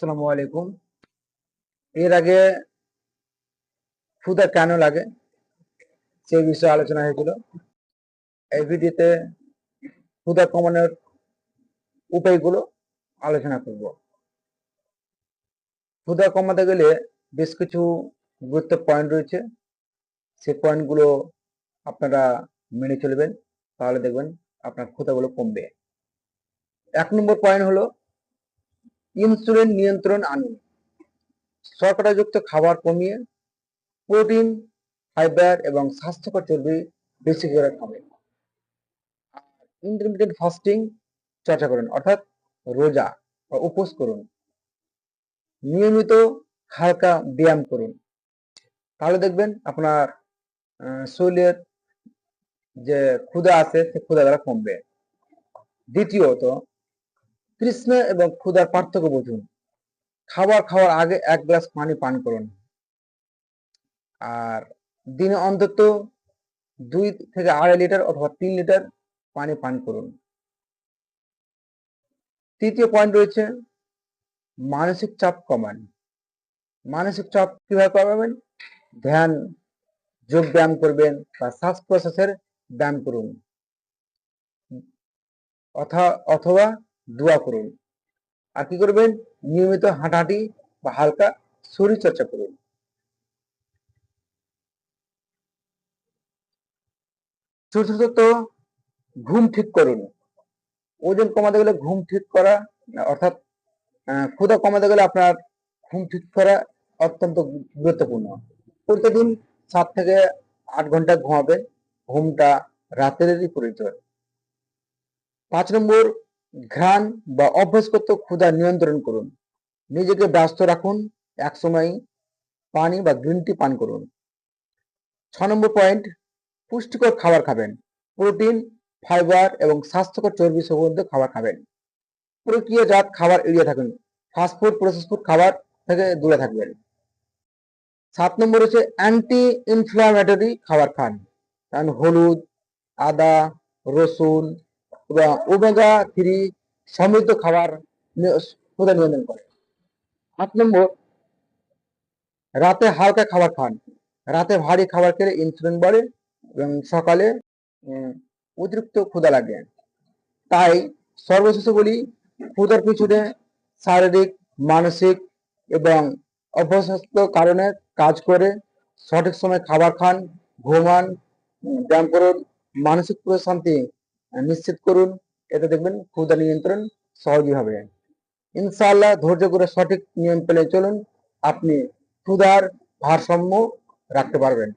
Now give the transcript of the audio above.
আসসালামু আলাইকুম। এর আগে ক্ষুধা কেন লাগে? সেই বিষয়ে আলোচনা হয়েছিল। এই ভিডিওতে ক্ষুধা কমানোর উপায়গুলো আলোচনা করব। ক্ষুধা কমাতে গেলে বেশ কিছু গুরুত্ব পয়েন্ট রয়েছে। সেই পয়েন্টগুলো আপনারা মেনে চলবেন। তাহলে দেখবেন আপনার ক্ষুদাগুলো কমবে। এক নম্বর পয়েন্ট হলো ইনসুলিন নিয়ন্ত্রণ আনুন শর্করাযুক্ত খাবার কমিয়ে প্রোটিন, ফাইবার এবং স্বাস্থ্যকর চর্বি বেশি করে খাবেন। ইন্টারমিডিয়েট ফাস্টিং চর্চা করুন, অর্থাৎ রোজা বা উপোস করুন। নিয়মিত হালকা ব্যায়াম করুন। তাহলে দেখবেন আপনার শরীরের যে ক্ষুধা আছে, সে ক্ষুধা দ্বারা কমবে। দ্বিতীয়ত তৃষ্ণা এবং ক্ষুধার পার্থক্য বুঝুন। খাবার খাওয়ার আগে এক গ্লাস পানি পান করুন। আর দিনে অন্তত দুই থেকে আড়াই লিটার অথবা তিন লিটার পানি পান করুন। তৃতীয় পয়েন্ট রয়েছে মানসিক চাপ কমান। মানসিক চাপ কীভাবে কমাবেন? ধ্যান, যোগ ব্যায়াম করবেন বা শ্বাস প্রশ্বাসের ব্যায়াম করুন। অথা- অথবা দোয়া করুন। আর কি করবেন? নিয়মিত হাঁটাহাঁটি বা হালকা শরীর চর্চা করুন চতুর্থত ঘুম ঠিক করুন। ওজন কমাতে গেলে ঘুম ঠিক করা, অর্থাৎ ক্ষুধা কমাতে গেলে আপনার ঘুম ঠিক করা অত্যন্ত গুরুত্বপূর্ণ। প্রতিদিন সাত থেকে আট ঘণ্টা ঘুমাবেন। ঘুমটা রাতেরই প্রয়োজন পাঁচ নম্বর ঘ্রাণ বা অভ্যাসগত ক্ষুধা নিয়ন্ত্রণ করুন। নিজেকে ব্যস্ত রাখুন এক সময় পানি বা গ্রিন টি পান করুন। ছ নম্বর পয়েন্ট, পুষ্টিকর খাবার খাবেন। প্রোটিন, ফাইবার এবং স্বাস্থ্যকর চর্বি সমৃদ্ধ খাবার খাবেন। প্রক্রিয়াজাত খাবার এড়িয়ে থাকুন। ফাস্টফুড প্রসেস ফুড খাবার থেকে দূরে থাকবেন। সাত নম্বর হচ্ছে অ্যান্টি ইনফ্লামেটরি খাবার খান। কারণ হলুদ, আদা, রসুন এবং ওমেগা থ্রি সমৃদ্ধ খাবার নি- ক্ষুধা নিয়ন্ত্রণ করে। আট নম্বর, রাতে হালকা খাবার খান। রাতে ভারী খাবার খেলে ইনসুলিন বাড়ে এবং সকালে অতিরিক্ত ক্ষুধা লাগে। তাই সর্বশেষে বলি, ক্ষুধার পিছনে শারীরিক, মানসিক এবং অভ্যস্ত কারণে কাজ করে, সঠিক সময় খাবার খান, ঘুমান ব্যায়াম করুন, মানসিক প্রশান্তি নিশ্চিত করুন এতে দেখবেন ক্ষুদা নিয়ন্ত্রণ সহজই হবে। ইনশাল্লাহ ধৈর্য করে সঠিক নিয়ম পেলে চলুন, আপনি ক্ষুধার ভারসাম্য রাখতে পারবেন।